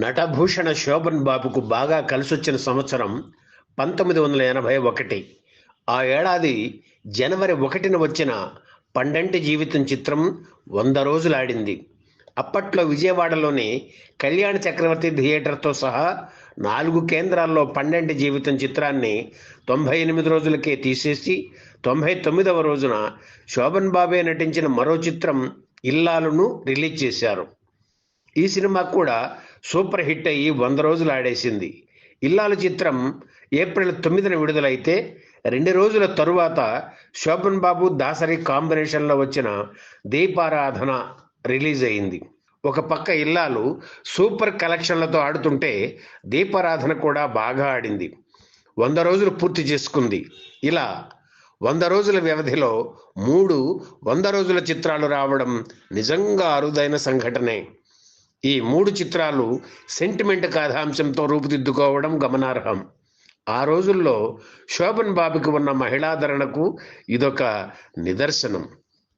నటభూషణ శోభన్ బాబుకు బాగా కలిసొచ్చిన సంవత్సరం పంతొమ్మిది వందల ఎనభై ఒకటి. ఆ ఏడాది జనవరి ఒకటిన వచ్చిన పండంటి జీవితం చిత్రం వంద రోజులాడింది. అప్పట్లో విజయవాడలోని కళ్యాణ చక్రవర్తి థియేటర్తో సహా నాలుగు కేంద్రాల్లో పండంటి జీవితం చిత్రాన్ని తొంభై ఎనిమిది రోజులకే తీసేసి తొంభై తొమ్మిదవ రోజున శోభన్ బాబే నటించిన మరో చిత్రం ఇల్లాలును రిలీజ్ చేశారు. ఈ సినిమా కూడా సూపర్ హిట్ అయ్యి వంద రోజులు ఆడేసింది. ఇల్లాలు చిత్రం ఏప్రిల్ తొమ్మిదిన విడుదలైతే రెండు రోజుల తరువాత శోభన్ బాబు దాసరి కాంబినేషన్లో వచ్చిన దీపారాధన రిలీజ్ అయింది. ఒక పక్క ఇల్లాలు సూపర్ కలెక్షన్లతో ఆడుతుంటే దీపారాధన కూడా బాగా ఆడింది. వంద రోజులు పూర్తి చేసుకుంది. ఇలా వంద రోజుల వ్యవధిలో మూడు వంద రోజుల చిత్రాలు రావడం నిజంగా అరుదైన సంఘటనే. ఈ మూడు చిత్రాలు సెంటిమెంట్ కథాంశంతో రూపుదిద్దుకోవడం గమనార్హం. ఆ రోజుల్లో శోభన్ బాబుకి ఉన్న మహిళాధరణకు ఇదొక నిదర్శనం.